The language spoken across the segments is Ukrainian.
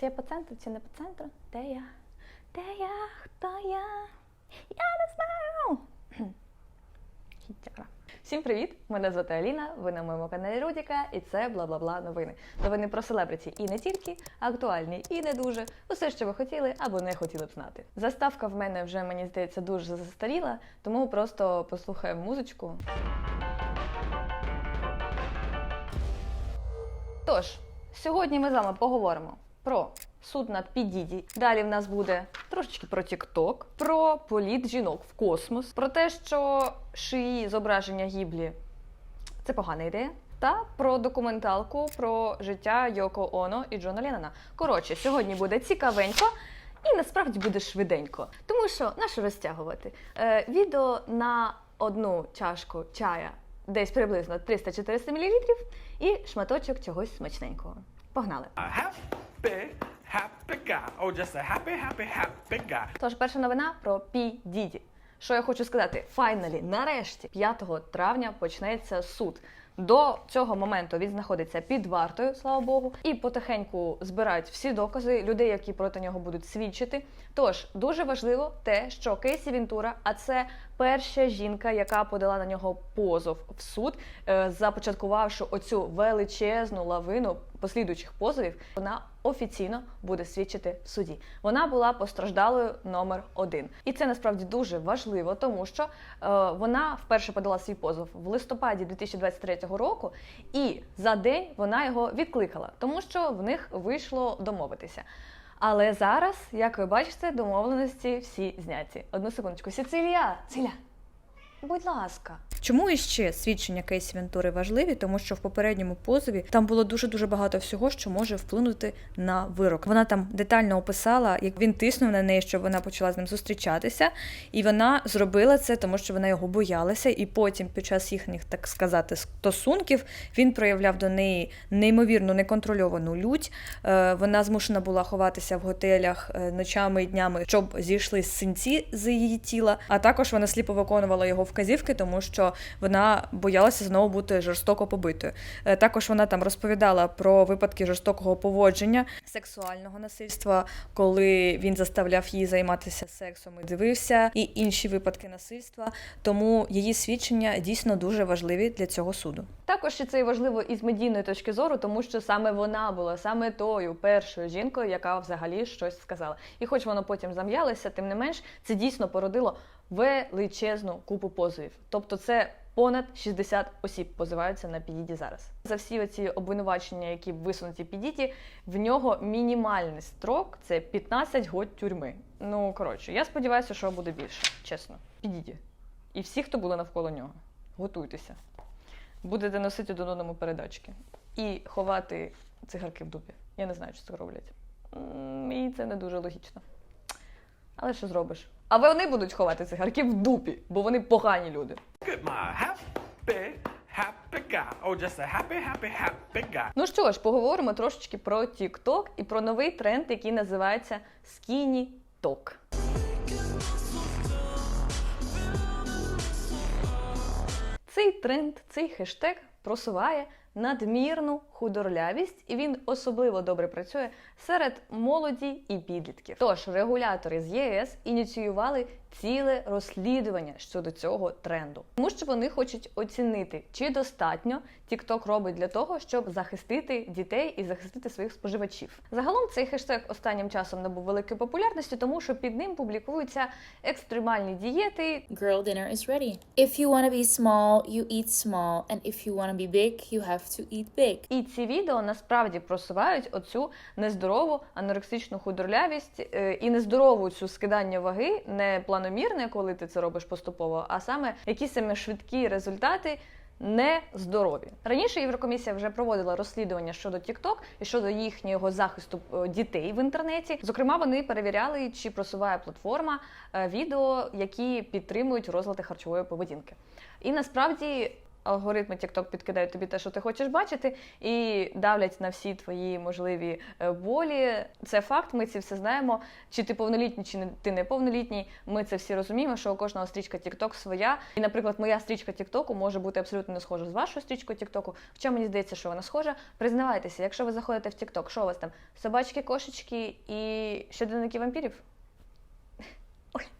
Чи я по центру, чи не по центру? Де я? Де я? Хто я? Я не знаю. Всім привіт! Мене звати Аліна. Ви на моєму каналі Рудіка, і це бла бла бла новини. Новини про селебриті і не тільки, актуальні і не дуже. Усе, що ви хотіли або не хотіли б знати. Заставка в мене вже мені здається дуже застаріла, тому просто послухаємо музичку. Тож, сьогодні ми з вами поговоримо про суд над Підіді. Далі в нас буде трошечки про Тік-Ток, про політ жінок в космос, про те, що шиї зображення гіблі це погана ідея. Та про документалку про життя Йоко Оно і Джона Леннона. Коротше, сьогодні буде цікавенько і насправді буде швиденько. Тому що на що розтягувати? Е, відео на одну чашку чая десь приблизно 300-400 мл і шматочок чогось смачненького. Погнали! Happy, happy guy. Oh, just a happy, happy, happy guy. Тож, перша новина про Пі Діді. Що я хочу сказати? Файналі, нарешті, 5 травня почнеться суд. До цього моменту він знаходиться під вартою, слава Богу, і потихеньку збирають всі докази людей, які проти нього будуть свідчити. Тож дуже важливо те, що Кейсі Вінтура, а це перша жінка, яка подала на нього позов в суд, е, започаткувавши оцю величезну лавину послідуючих позовів, вона офіційно буде свідчити в суді. Вона була постраждалою номер один, і це насправді дуже важливо, тому що е, вона вперше подала свій позов в листопаді 2023 року, і за день вона його відкликала, тому що в них вийшло домовитися. Але зараз, як ви бачите, домовленості всі зняті. Одну секундочку, Сіцилія, Циля, будь ласка. Чому іще свідчення Кейсі Вентури важливі? Тому що в попередньому позові там було дуже дуже багато всього, що може вплинути на вирок. Вона там детально описала, як він тиснув на неї, щоб вона почала з ним зустрічатися, і вона зробила це, тому що вона його боялася. І потім, під час їхніх, так сказати, стосунків, він проявляв до неї неймовірну неконтрольовану лють. Е, Вона змушена була ховатися в готелях е, ночами і днями, щоб зійшли синці з її тіла. А також вона сліпо виконувала його вказівки, тому що вона боялася знову бути жорстоко побитою. Е, Також вона там розповідала про випадки жорстокого поводження, сексуального насильства, коли він заставляв її займатися сексом і дивився, і інші випадки насильства. Тому її свідчення дійсно дуже важливі для цього суду. Також це важливо із медійної точки зору, тому що саме вона була саме тою першою жінкою, яка взагалі щось сказала. І хоч воно потім зам'ялося, тим не менш, це дійсно породило величезну купу позовів. Тобто, це понад 60 осіб позиваються на підіді зараз. За всі оці обвинувачення, які висунуті підіді, в нього мінімальний строк це 15 год тюрми. Ну коротше, я сподіваюся, що буде більше, чесно. Підіді. І всі, хто були навколо нього, готуйтеся. Будете носити до одному передачки і ховати цигарки в дупі. Я не знаю, чи це роблять. І це не дуже логічно. Але що зробиш? А вони будуть ховати цигарки в дупі, бо вони погані люди. Oh. Ну що ж, поговоримо трошечки про TikTok і про новий тренд, який називається Skinny Talk. Цей тренд, цей хештег просуває надмірну худорлявість, і він особливо добре працює серед молоді і підлітків. Тож регулятори з ЄС ініціювали ціле розслідування щодо цього тренду, тому що вони хочуть оцінити, чи достатньо TikTok робить для того, щоб захистити дітей і захистити своїх споживачів. Загалом цей хештег останнім часом набув великої популярності, тому що під ним публікуються екстремальні дієти, Girl dinner is ready. If you want to be small, you eat small, and if you want to be big, you have to eat big. І ці відео насправді просувають оцю нездорову анорексичну худорлявість е, і нездорову цю скидання ваги, не планомірне, коли ти це робиш поступово, а саме якісь саме швидкі результати. Нездорові раніше Єврокомісія вже проводила розслідування щодо TikTok і щодо їхнього захисту е, дітей в інтернеті. Зокрема, вони перевіряли, чи просуває платформа е, відео, які підтримують розлади харчової поведінки. І насправді алгоритми TikTok підкидають тобі те, що ти хочеш бачити, і давлять на всі твої можливі е, болі. Це факт, ми це все знаємо. Чи ти повнолітній, чи не ти неповнолітній. Ми це всі розуміємо, що у кожного стрічка TikTok своя. І, наприклад, моя стрічка TikTok може бути абсолютно не схожа з вашою стрічкою TikTok. Хоча мені здається, що вона схожа. Признавайтеся, якщо ви заходите в TikTok, що у вас там? Собачки, кошечки і щоденники вампірів?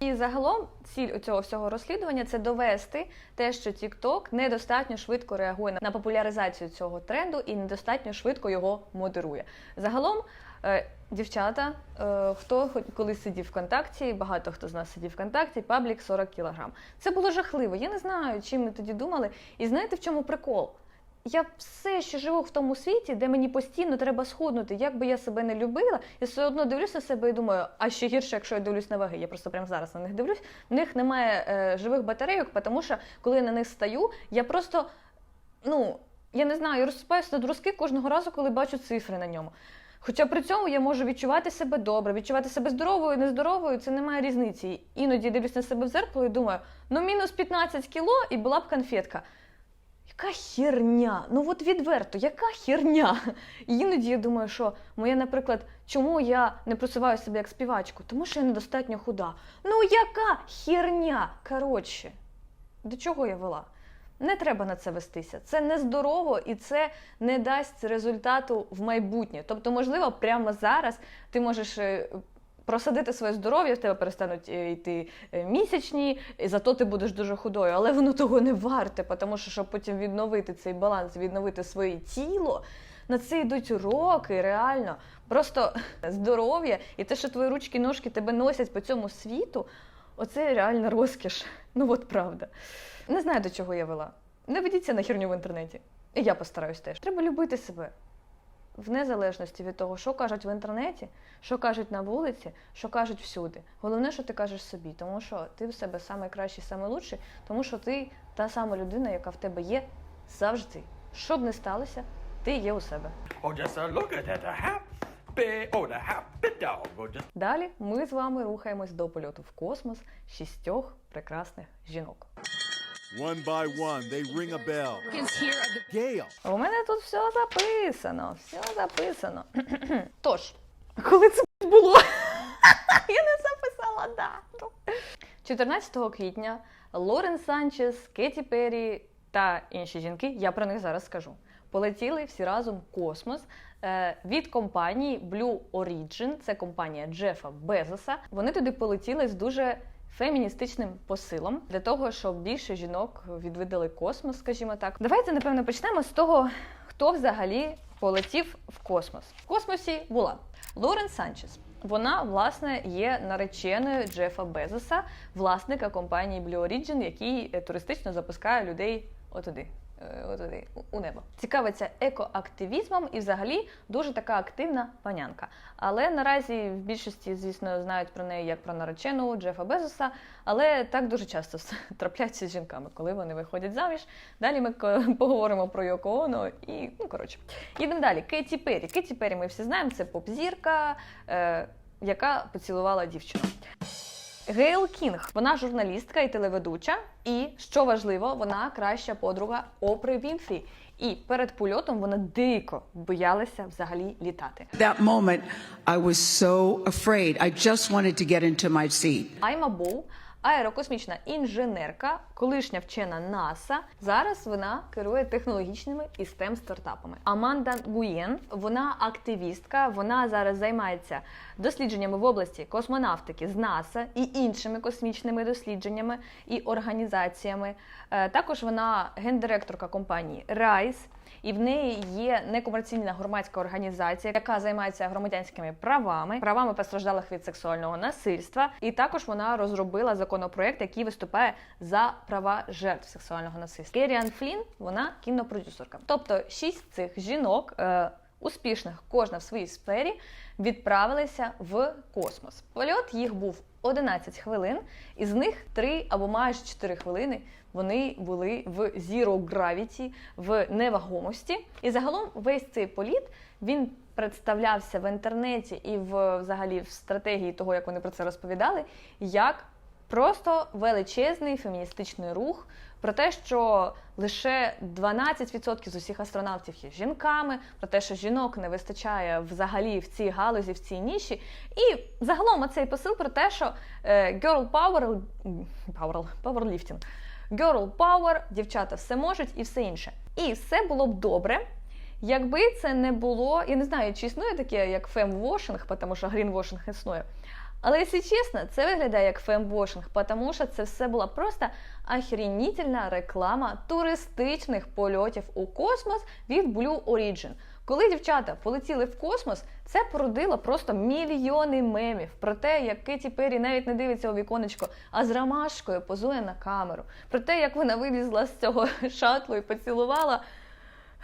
І загалом ціль у цього всього розслідування це довести те, що TikTok недостатньо швидко реагує на популяризацію цього тренду і недостатньо швидко його модерує. Загалом, е, дівчата, е, хто колись сидів ВКонтакті, багато хто з нас сидів ВКонтакті, паблік 40 кілограм. Це було жахливо. Я не знаю, чим ми тоді думали. І знаєте, в чому прикол? Я все ще живу в тому світі, де мені постійно треба схуднути. Як би я себе не любила, я все одно дивлюся на себе і думаю, а ще гірше, якщо я дивлюсь на ваги. Я просто прямо зараз на них дивлюсь. В них немає е, живих батарейок, тому що коли я на них стаю, я просто ну я не знаю, я розсипаюся на друзки кожного разу, коли бачу цифри на ньому. Хоча при цьому я можу відчувати себе добре, відчувати себе здоровою, нездоровою, це немає різниці. Іноді дивлюсь на себе в зеркало і думаю, ну мінус 15 кіло і була б конфетка. Яка херня? Ну от відверто, яка херня? І іноді я думаю, що моя, наприклад, чому я не просуваю себе як співачку? Тому що я недостатньо худа. Ну яка херня? Коротше, до чого я вела? Не треба на це вестися. Це нездорово і це не дасть результату в майбутнє. Тобто, можливо, прямо зараз ти можеш е, просадити своє здоров'я, в тебе перестануть е, йти е, місячні, і зато ти будеш дуже худою. Але воно того не варте, тому що щоб потім відновити цей баланс, відновити своє тіло. На це йдуть роки, реально. Просто здоров'я і те, що твої ручки, ножки тебе носять по цьому світу, оце реально розкіш. Ну от правда. Не знаю, до чого я вела. Не ведіться на херню в інтернеті. І я постараюсь теж. Треба любити себе. В незалежності від того, що кажуть в інтернеті, що кажуть на вулиці, що кажуть всюди. Головне, що ти кажеш собі, тому що ти в себе найкращий, найкращий, тому що ти та сама людина, яка в тебе є завжди. Що б не сталося, ти є у себе. Oh, oh. Oh, Далі ми з вами рухаємось до польоту в космос шістьох прекрасних жінок. One by one, they ring a bell. Gail. У мене тут все записано, все записано. Тож, коли це було? Я не записала дату. 14 квітня Лорен Санчес, Кеті Перрі та інші жінки, я про них зараз скажу, полетіли всі разом в космос е, від компанії Blue Origin, це компанія Джефа Безоса. Вони туди полетіли з дуже феміністичним посилом для того, щоб більше жінок відвідали космос, скажімо так. Давайте напевно почнемо з того, хто взагалі полетів в космос. В космосі була Лорен Санчес. Вона, власне, є нареченою Джефа Безоса, власника компанії Blue Origin, який е, туристично запускає людей отуди. Е, Отуди, у- небо. Цікавиться екоактивізмом і взагалі дуже така активна панянка. Але наразі в більшості, звісно, знають про неї як про наречену Джефа Безоса, але так дуже часто трапляється з жінками, коли вони виходять заміж. Далі ми поговоримо про Йоко Оно і ну коротше. Їдемо далі. Кеті Перрі. Кеті Перрі ми всі знаємо, це поп-зірка, е, яка поцілувала дівчину. Гейл Кінг, вона журналістка і телеведуча, і що важливо, вона краща подруга Опри Вінфрі. І перед польотом вона дико боялася взагалі літати. that moment, I was so afraid. I just wanted to get into my seat. Айма Боу, аерокосмічна інженерка, колишня вчена НАСА. Зараз вона керує технологічними і STEM стартапами. Аманда Гуєн, вона активістка. Вона зараз займається дослідженнями в області космонавтики з НАСА і іншими космічними дослідженнями і організаціями. Е, Також вона гендиректорка компанії Rise. І в неї є некомерційна громадська організація, яка займається громадянськими правами, правами постраждалих від сексуального насильства. І також вона розробила законопроект, який виступає за права жертв сексуального насильства. Керіан Флін, вона кінопродюсерка. Тобто шість цих жінок. Е- Успішних, кожна в своїй сфері, відправилися в космос. Польот їх був 11 хвилин, із них 3 або майже 4 хвилини вони були в Zero Gravity, в невагомості. І загалом весь цей політ він представлявся в інтернеті і в взагалі в стратегії того, як вони про це розповідали, як Просто величезний феміністичний рух про те, що лише 12% з усіх астронавтів є жінками, про те, що жінок не вистачає взагалі в цій галузі, в цій ніші. І загалом цей посил про те, що е, girl power, power, powerlifting, girl power, дівчата все можуть і все інше. І все було б добре, якби це не було. Я не знаю, чи існує таке, як фемвошинг, тому що грінвошинг існує. Але якщо чесно, це виглядає як фемвошинг, тому що це все була просто охренітельна реклама туристичних польотів у космос від Blue Origin. Коли дівчата полетіли в космос, це породило просто мільйони мемів про те, як Кеті Перрі навіть не дивиться у віконечко, а з ромашкою позує на камеру. Про те, як вона вилізла з цього шатлу і поцілувала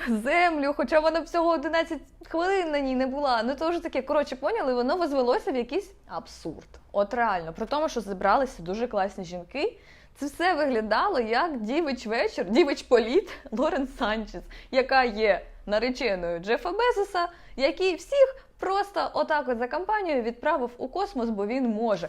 землю, хоча вона всього 11 хвилин на ній не була. Ну то вже таке, коротше, поняли, воно возвелося в якийсь абсурд. От реально, при тому, що зібралися дуже класні жінки. Це все виглядало як дівич вечір, дівич політ Лорен Санчес, яка є нареченою Джефа Безоса, який всіх просто отак от за компанією відправив у космос, бо він може.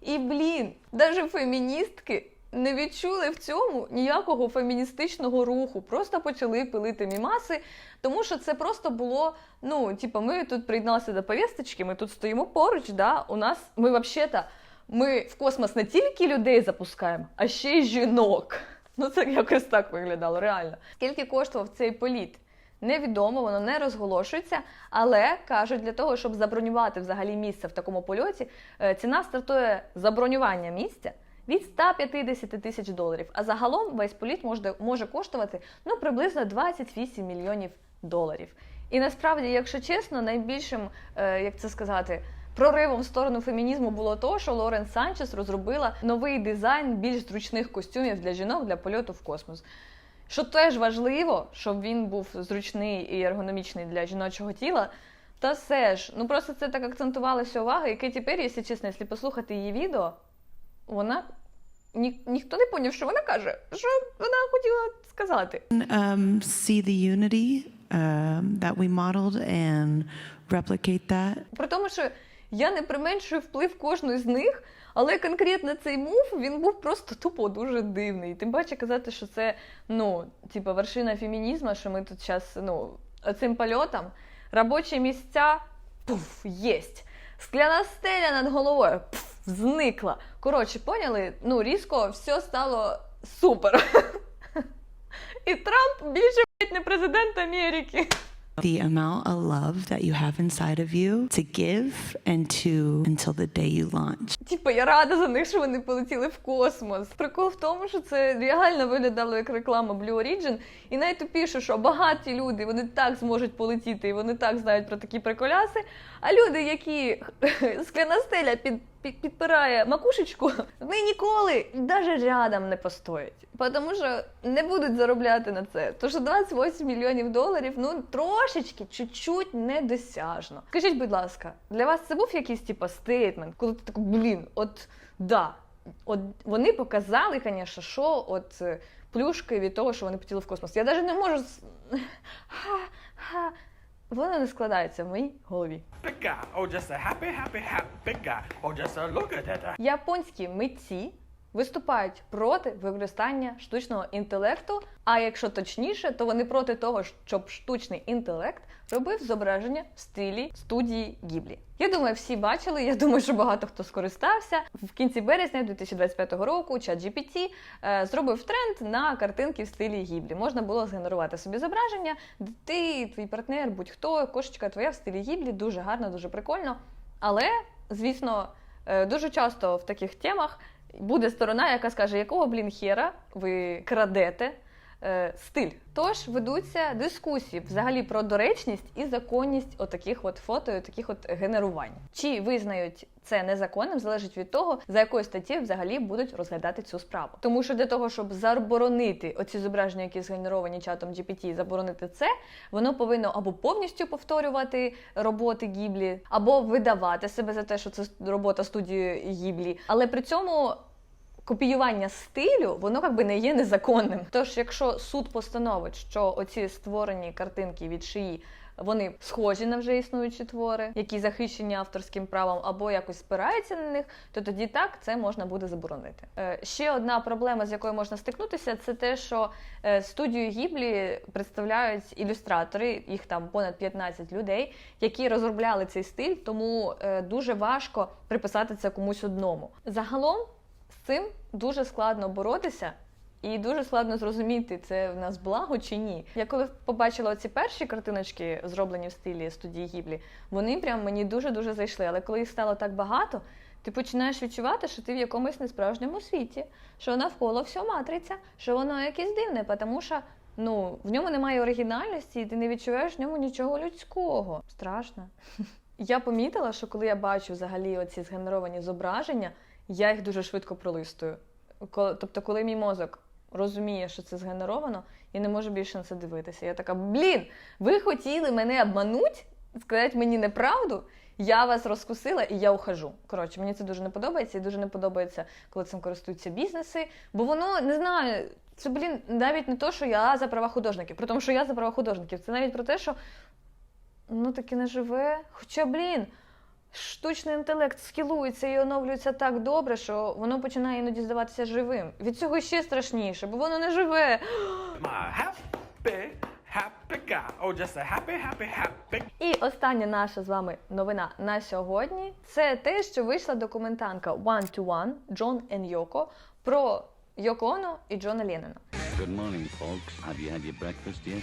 І блін, навіть феміністки не відчули в цьому ніякого феміністичного руху, просто почали пилити мімаси, тому що це просто було. Ну, типу, ми тут приєдналися до повісточки, ми тут стоїмо поруч. Да? У нас ми взагалі-то ми в космос не тільки людей запускаємо, а ще й жінок. Ну це якось так виглядало реально. Скільки коштував цей політ? Невідомо, воно не розголошується, але кажуть, для того, щоб забронювати взагалі місце в такому польоті, е, ціна стартує забронювання місця від 150 тисяч доларів. А загалом весь політ може, може коштувати ну, приблизно 28 мільйонів доларів. І насправді, якщо чесно, найбільшим, е, як це сказати, проривом в сторону фемінізму було то, що Лорен Санчес розробила новий дизайн більш зручних костюмів для жінок для польоту в космос. Що теж важливо, щоб він був зручний і ергономічний для жіночого тіла. Та все ж, ну просто це так акцентувалася увага, і Кеті Перрі, якщо чесно, якщо послухати її відео, вона ні, ніхто не поняв, що вона каже, що вона хотіла сказати. um, see the unity um, that we modeled and replicate that. При тому, що я не применшую вплив кожної з них, але конкретно цей мув він був просто тупо дуже дивний. Тим паче казати, що це ну, типа вершина фемінізму, що ми тут зараз ну, цим польотом, робочі місця пуф, єсть. Скляна стеля над головою пф, зникла. Коротше, поняли? Ну, різко все стало супер. І Трамп більше не президент Америки. The amount of love that you have inside of you to give and to until the day you launch. Типа, я рада за них, що вони полетіли в космос. Прикол в тому, що це реально виглядало як реклама Blue Origin. І найтупіше, що багаті люди вони так зможуть полетіти, і вони так знають про такі приколяси. А люди, які скляна стеля під, підпирає макушечку, вони ніколи навіть рядом не постоять. Тому що не будуть заробляти на це. Що 28 мільйонів доларів, ну трошечки, чуть-чуть недосяжно. Скажіть, будь ласка, для вас це був якийсь типа стейтмент, коли ти так, блін, от да. От вони показали, звісно, що от е, плюшки від того, що вони хотіли в космос. Я навіть не можу. Ха-ха. Воно не складається в моїй голові. Японські митці виступають проти використання штучного інтелекту. А якщо точніше, то вони проти того, щоб штучний інтелект робив зображення в стилі студії Гіблі. Я думаю, всі бачили. Я думаю, що багато хто скористався. В кінці березня 2025 року ChatGPT е, зробив тренд на картинки в стилі Гіблі. Можна було згенерувати собі зображення, ти, твій партнер, будь-хто, кошечка твоя в стилі Гіблі. Дуже гарно, дуже прикольно. Але, звісно, е, дуже часто в таких темах буде сторона, яка скаже, якого блін хера ви крадете е, стиль. Тож ведуться дискусії взагалі про доречність і законність отаких от фото, і таких от генерувань. Чи визнають це незаконним, залежить від того, за якою статтєю взагалі будуть розглядати цю справу. Тому що для того, щоб заборонити оці зображення, які згенеровані чатом GPT, заборонити це, воно повинно або повністю повторювати роботи Гіблі, або видавати себе за те, що це робота студії Гіблі. Але при цьому копіювання стилю, воно якби не є незаконним. Тож, якщо суд постановить, що оці створені картинки від шиї вони схожі на вже існуючі твори, які захищені авторським правом, або якось спираються на них, то тоді так це можна буде заборонити. Е, ще одна проблема, з якою можна стикнутися, це те, що е, студію Гіблі представляють ілюстратори, їх там понад 15 людей, які розробляли цей стиль, тому е, дуже важко приписати це комусь одному. Загалом цим дуже складно боротися. І дуже складно зрозуміти, це в нас благо чи ні. Я коли побачила ці перші картиночки, зроблені в стилі студії Гіблі, вони прям мені дуже дуже зайшли. Але коли їх стало так багато, ти починаєш відчувати, що ти в якомусь несправжньому світі, що навколо все матриця, що воно якесь дивне, тому що ну в ньому немає оригінальності, і ти не відчуваєш в ньому нічого людського. Страшно. Я помітила, що коли я бачу взагалі оці згенеровані зображення, я їх дуже швидко пролистую. Тобто, коли мій мозок розуміє, що це згенеровано, я не можу більше на це дивитися. Я така, блін, ви хотіли мене обмануть, сказати мені неправду. Я вас розкусила і я ухожу. Коротше, мені це дуже не подобається, і дуже не подобається, коли цим користуються бізнеси. Бо воно не знаю, це блін, навіть не то, що я за права художників, при тому, що я за права художників. Це навіть про те, що ну таки не живе. Хоча, блін, штучний інтелект скілується і оновлюється так добре, що воно починає іноді здаватися живим. Від цього ще страшніше, бо воно не живе. My happy, happy guy. Oh, just a happy, happy, happy І остання наша з вами новина на сьогодні це те, що вийшла документанка One to One Джон and Йоко про Йоко Оно і Джона Леннона. Good morning, folks. Have you had your breakfast yet?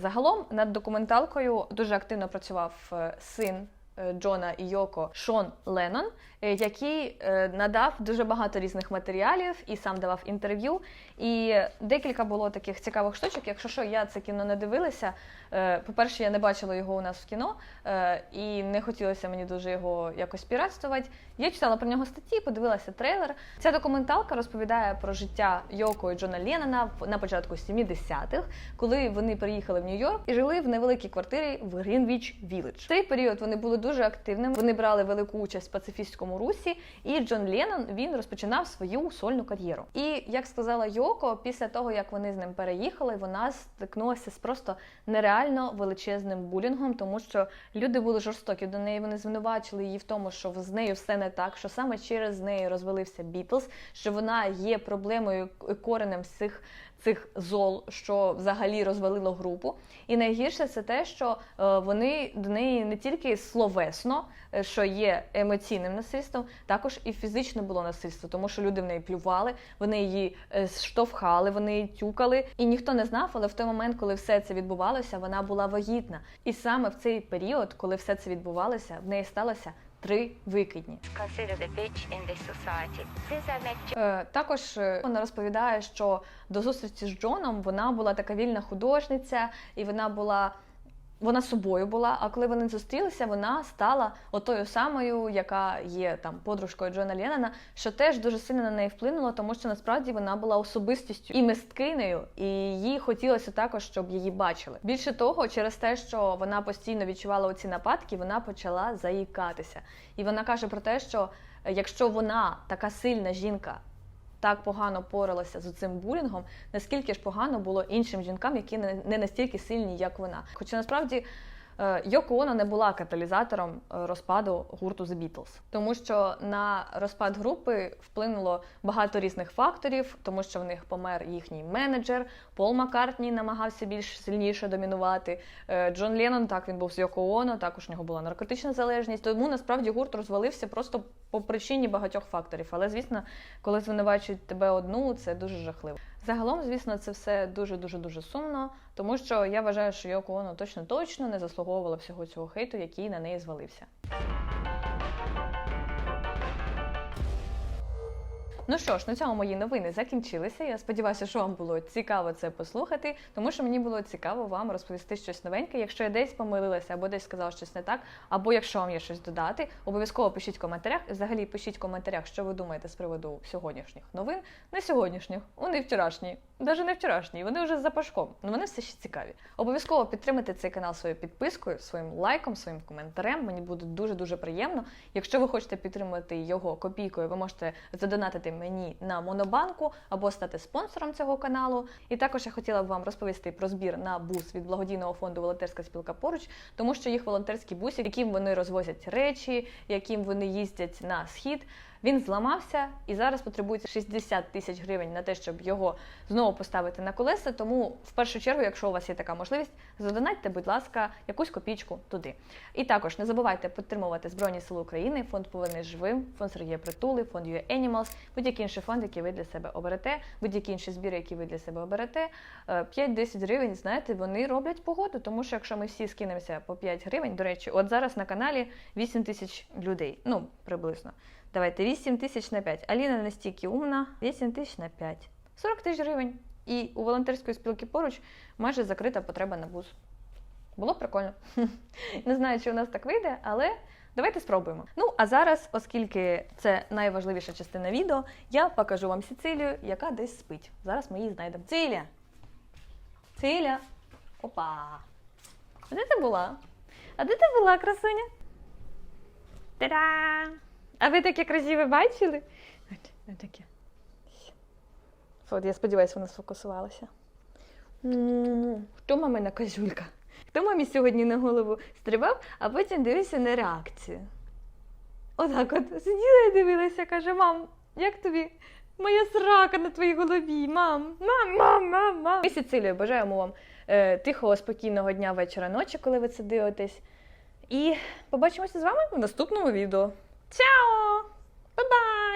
Загалом над документалкою дуже активно працював е, син Джона і Йоко Шон Леннон, е, який е, надав дуже багато різних матеріалів і сам давав інтерв'ю. І декілька було таких цікавих штучок. Якщо що, я це кіно не дивилася. Е, По-перше, я не бачила його у нас в кіно, е, і не хотілося мені дуже його якось піратствувати. Я читала про нього статті, подивилася трейлер. Ця документалка розповідає про життя Йоко і Джона Леннона на початку 70-х, коли вони приїхали в Нью-Йорк і жили в невеликій квартирі в Грінвіч Вілледж. Цей період вони були дуже активними. Вони брали велику участь в пацифістському русі, і Джон Леннон він розпочинав свою сольну кар'єру. І як сказала Йоко, після того як вони з ним переїхали, вона стикнулася з просто нереально величезним булінгом, тому що люди були жорстокі до неї. Вони звинувачили її в тому, що з нею все не так, що саме через неї розвалився Бітлз, що вона є проблемою і коренем цих. Цих зол, що взагалі розвалило групу, і найгірше це те, що е, вони до неї не тільки словесно, е, що є емоційним насильством, також і фізично було насильство, тому що люди в неї плювали, вони її е, штовхали, вони її тюкали, і ніхто не знав, але в той момент, коли все це відбувалося, вона була вагітна. І саме в цей період, коли все це відбувалося, в неї сталося три викидні. Е, також е, вона розповідає, що до зустрічі з Джоном вона була така вільна художниця, і вона була. Вона собою була, а коли вони зустрілися, вона стала отою самою, яка є там подружкою Джона Леннона, що теж дуже сильно на неї вплинуло, тому що насправді вона була особистістю і мисткинею, і їй хотілося також, щоб її бачили. Більше того, через те, що вона постійно відчувала оці нападки, вона почала заїкатися. І вона каже про те, що якщо вона така сильна жінка так погано поралася з цим булінгом, наскільки ж погано було іншим жінкам, які не настільки сильні, як вона. Хоча насправді Йоко Оно не була каталізатором е, розпаду гурту The Beatles, тому що на розпад групи вплинуло багато різних факторів, тому що в них помер їхній менеджер, Пол Маккартні намагався більш сильніше домінувати. е, Джон Леннон, так він був з Йоко Оно, також у нього була наркотична залежність. Тому насправді гурт розвалився просто по причині багатьох факторів. Але звісно, коли звинувачують тебе одну, це дуже жахливо. Загалом, звісно, це все дуже дуже дуже сумно, тому що я вважаю, що Йоко Оно точно точно не заслуговувала всього цього хейту, який на неї звалився. Ну що ж, на цьому мої новини закінчилися. Я сподіваюся, що вам було цікаво це послухати, тому що мені було цікаво вам розповісти щось новеньке. Якщо я десь помилилася або десь сказала щось не так, або якщо вам є щось додати, обов'язково пишіть в коментарях. Взагалі пишіть в коментарях, що ви думаєте з приводу сьогоднішніх новин. Не сьогоднішніх, вони вчорашні, навіть не вчорашні, вони вже за пашком. але вони все ще цікаві. Обов'язково підтримайте цей канал своєю підпискою, своїм лайком, своїм коментарем. Мені буде дуже дуже приємно. Якщо ви хочете підтримати його копійкою, ви можете задонатити мені на Монобанку або стати спонсором цього каналу. І також я хотіла б вам розповісти про збір на бус від благодійного фонду Волонтерська спілка поруч, тому що їх волонтерські буси, яким вони розвозять речі, яким вони їздять на схід. Він зламався і зараз потребується 60 тисяч гривень на те, щоб його знову поставити на колеса. Тому в першу чергу, якщо у вас є така можливість, задонатьте, будь ласка, якусь копійку туди. І також не забувайте підтримувати Збройні Сили України, фонд Повернись живим, фонд Сергія Притули, фонд UA Animals, будь-який інший фонд, який ви для себе оберете, будь-які інші збіри, які ви для себе оберете. Е, 5-10 гривень, знаєте, вони роблять погоду, тому що якщо ми всі скинемося по 5 гривень, до речі, от зараз на каналі 8 тисяч людей, ну приблизно. Давайте 8 тисяч на 5. Аліна настільки умна, 8 тисяч на 5. 40 тисяч гривень. І у волонтерської спілки поруч майже закрита потреба на бус. Було прикольно. Не знаю, чи у нас так вийде, але давайте спробуємо. Ну, а зараз, оскільки це найважливіша частина відео, я покажу вам Сицилію, яка десь спить. Зараз ми її знайдемо. Циля! Циля! Опа! А де ти була? А де ти була, красуня? Та-да! А ви таке красиве бачили? От, таке. От, я сподіваюся, вона сфокусувалася. Хто мамина козюлька? Хто мамі сьогодні на голову стрибав, а потім дивився на реакцію? Отак от сиділа і дивилася, каже: мам, як тобі? Моя срака на твоїй голові, мам, мам, мам, мам, мам. Ми з бажаємо вам е, тихого, спокійного дня, вечора, ночі, коли ви це дивитесь. І побачимося з вами в наступному відео. Ciao! Bye bye!